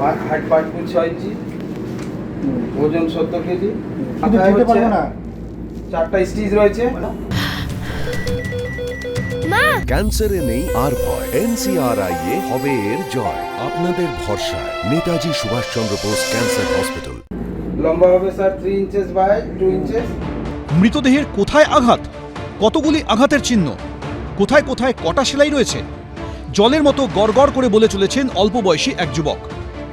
Height পাঁচ foot ছয় ইঞ্চি ওজন সত্তর কেজি। না। চারটা স্টিচ রয়েছে। ক্যান্সারে নেই আর ভয়। এনসিআরআই এ হবে এর জয়। আপনাদের ভরসায়। Netaji Subhashchandra Bose cancer hospital. লম্বা হবে sir three inches by two inches মৃতদেহের কোথায় আঘাত? কতগুলি আঘাতের চিহ্ন? কোথায় কোথায় কটা সেলাই রয়েছে? জলের মতো গড়গড় করে বলে চলেছেন অল্প বয়সী এক যুবক।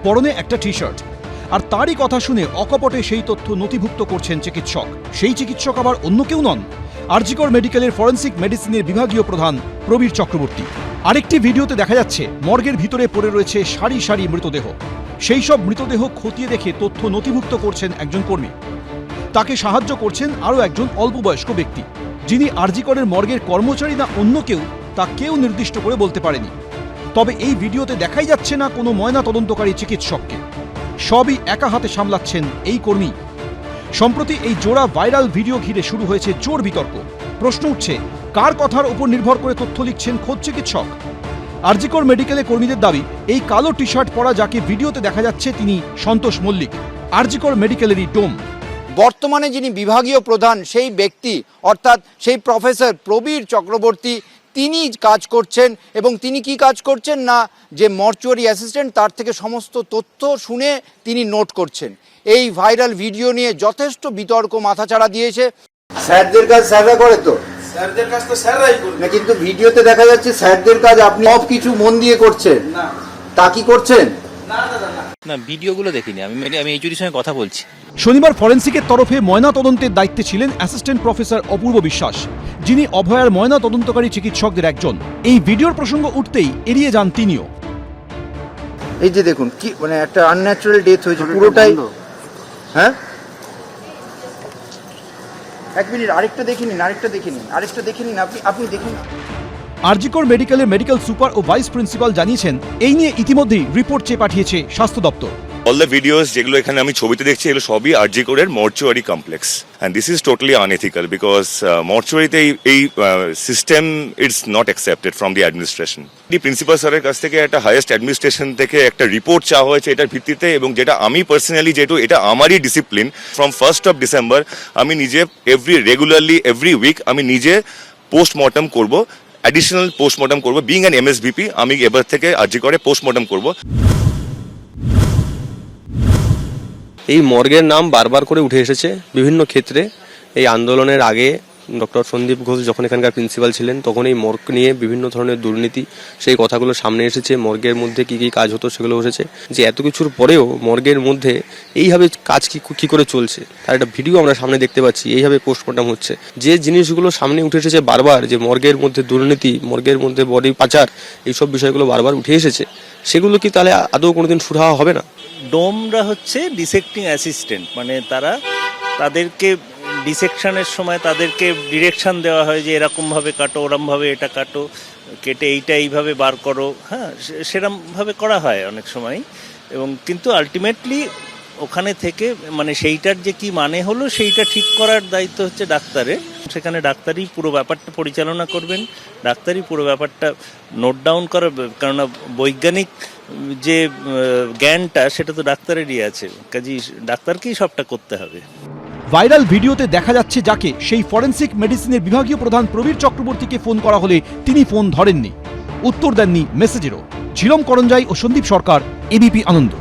পরনে একটা টি শার্ট আর তারই কথা শুনে অকপটে সেই তথ্য নথিভুক্ত করছেন চিকিৎসক। সেই চিকিৎসক আবার অন্য কেউ নন। আরজিকর মেডিকেলের ফরেন্সিক মেডিসিনের বিভাগীয় প্রধান প্রবীর চক্রবর্তী। আরেকটি ভিডিওতে দেখা যাচ্ছে, মর্গের ভিতরে পড়ে রয়েছে সারি সারি মৃতদেহ। সেই সব মৃতদেহ খতিয়ে দেখে তথ্য নথিভুক্ত করছেন একজন কর্মী। তাকে সাহায্য করছেন আরও একজন অল্প বয়স্ক ব্যক্তি। যিনি আরজিকরের মর্গের কর্মচারী না অন্য কেউ, তা কেউ নির্দিষ্ট করে বলতে পারেনি। তবে এই ভিডিওতে দেখাই যাচ্ছে না কোনো ময়না তদন্তকারী চিকিৎসককে। সবই একা হাতে সামলাচ্ছেন এই কর্মী। সম্প্রতি এই জোড়া ভাইরাল ভিডিও ঘিরে শুরু হয়েছে জোর বিতর্ক। প্রশ্ন উঠছে, কার কথার উপর নির্ভর করে তথ্য লিখছেন খোদ চিকিৎসক? আরজিকর মেডিকেলে কর্মীদের দাবি, এই কালো টি শার্ট পরা যাকে ভিডিওতে দেখা যাচ্ছে তিনি সন্তোষ মল্লিক, আরজিকর মেডিকেলেরই ডোম। বর্তমানে যিনি বিভাগীয় প্রধান, সেই ব্যক্তি, অর্থাৎ সেই প্রফেসর প্রবীর চক্রবর্তী তিনি কাজ করছেন এবং তিনি কি কাজ করছেন না যে মর্চুয়ারি অ্যাসিস্ট্যান্ট তার থেকে সমস্ত তথ্য শুনে তিনি নোট করছেন। এই ভাইরাল ভিডিও নিয়ে যথেষ্ট বিতর্ক মাথাচাড়া দিয়েছে। স্যারদের কাজ স্যাররা করে তো? স্যারদের কাজ তো স্যাররাই করবে। না কিন্তু ভিডিওতে দেখা যাচ্ছে স্যারদের কাজ আপনি সব কিছু মন দিয়ে করছেন। না। তা কি করছেন? না দাদা না না। ভিডিওগুলো দেখিনি। আমি আমি এইচুরির সঙ্গে কথা বলছি। শনিবার ফরেন্সিকের তরফে ময়না তদন্তের দায়িত্বে ছিলেন অ্যাসিস্ট্যান্ট প্রফেসর অপূর্ব বিশ্বাস। যিনি অভয়ার ময়না তদন্তকারী চিকিৎসকদের একজন। এই ভিডিওর প্রসঙ্গ উঠতেই এড়িয়ে যান তিনিও। এই যে দেখুন কি মানে একটা আনন্যাচারাল ডেথ হয়েছে পুরোটাই হ্যাঁ? এক মিনিট আরেকটা দেখে নিন আরেকটা দেখে নিন আরেকটা দেখে নিন আপনি আপনি দেখুন। আরজিকর মেডিকেলের মেডিকেল সুপার ও ভাইস প্রিন্সিপাল জানিয়েছেন এই নিয়ে ইতিমধ্যেই রিপোর্ট চেয়ে পাঠিয়েছে স্বাস্থ্য দপ্তর। অল দ্য ভিডিওস যেগুলো এখানে আমি ছবিতে দেখছি, এগুলো সবই আরজি কোরের mortuary complex and this is totally unethical because মর্চুয়ারিতে এই system it's not accepted from the administration the principal স্যারের কাছ থেকে একটা হায়েস্ট অ্যাডমিনিস্ট্রেশন থেকে একটা রিপোর্ট চাওয়া হয়েছে এটার ভিত্তিতে এবং যেটা আমি পার্সোনালি যেহেতু, এটা আমারই discipline from first of December আমি নিজে এভরি রেগুলারলি এভরি উইক আমি নিজে পোস্টমর্টম করব অ্যাডিশনাল পোস্টমর্টম করব বিং অ্যান এমএসবিপি আমি এবার থেকে আরজি করে পোস্টমর্টম করব। এই মর্গের নাম বারবার করে উঠে এসেছে বিভিন্ন ক্ষেত্রে। এই আন্দোলনের আগে ডক্টর সন্দীপ ঘোষ যখন এখানকার প্রিন্সিপাল ছিলেন, তখন এই মর্গ নিয়ে বিভিন্ন ধরনের দুর্নীতি, সেই কথাগুলো সামনে এসেছে। মর্গের মধ্যে কি কি কাজ হতো সেগুলো এসেছে। যে এত কিছুর পরেও মর্গের মধ্যে এইভাবে কাজ কি কি করে চলছে, তার একটা ভিডিও আমরা সামনে দেখতে পাচ্ছি, এইভাবে পোস্টমর্টম হচ্ছে। যে জিনিসগুলো সামনে উঠে এসেছে বারবার, যে মর্গের মধ্যে দুর্নীতি, মর্গের মধ্যে বডি পাচার, এইসব বিষয়গুলো বারবার উঠে এসেছে, সেগুলো কি তাহলে আদৌ কোনোদিন সুরাহা হবে না? ডোমরা হচ্ছে ডিসেক্টিং অ্যাসিস্ট্যান্ট মানে তারা তাদেরকে ডিসেকশনের সময় তাদেরকে ডিরেকশন দেওয়া হয় যে এরকমভাবে কাটো, ওরমভাবে এটা কাটো, কেটে এইটা এইভাবে বার করো। হ্যাঁ সেরমভাবে করা হয় অনেক সময়। এবং কিন্তু আলটিমেটলি ওখানে থেকে মানে সেইটার যে কি মানে হলো, সেইটা ঠিক করার দায়িত্ব হচ্ছে ডাক্তারের সেখানে ডাক্তারই পুরো ব্যাপারটা পরিচালনা করবেন। ডাক্তারই পুরো ব্যাপারটা নোট ডাউন করা, কেননা বৈজ্ঞানিক যে জ্ঞানটা সেটা তো ডাক্তারেরই আছে। কাজেই ডাক্তারকেই সবটা করতে হবে। ভাইরাল ভিডিওতে দেখা যাচ্ছে যাকে সেই ফরেন্সিক মেডিসিনের বিভাগীয় প্রধান প্রবীর চক্রবর্তীকে ফোন করা হলে তিনি ফোন ধরেননি। উত্তর দেননি মেসেজেরও। ঝিলম করঞ্জাই ও সন্দীপ সরকার, এবিপি আনন্দ।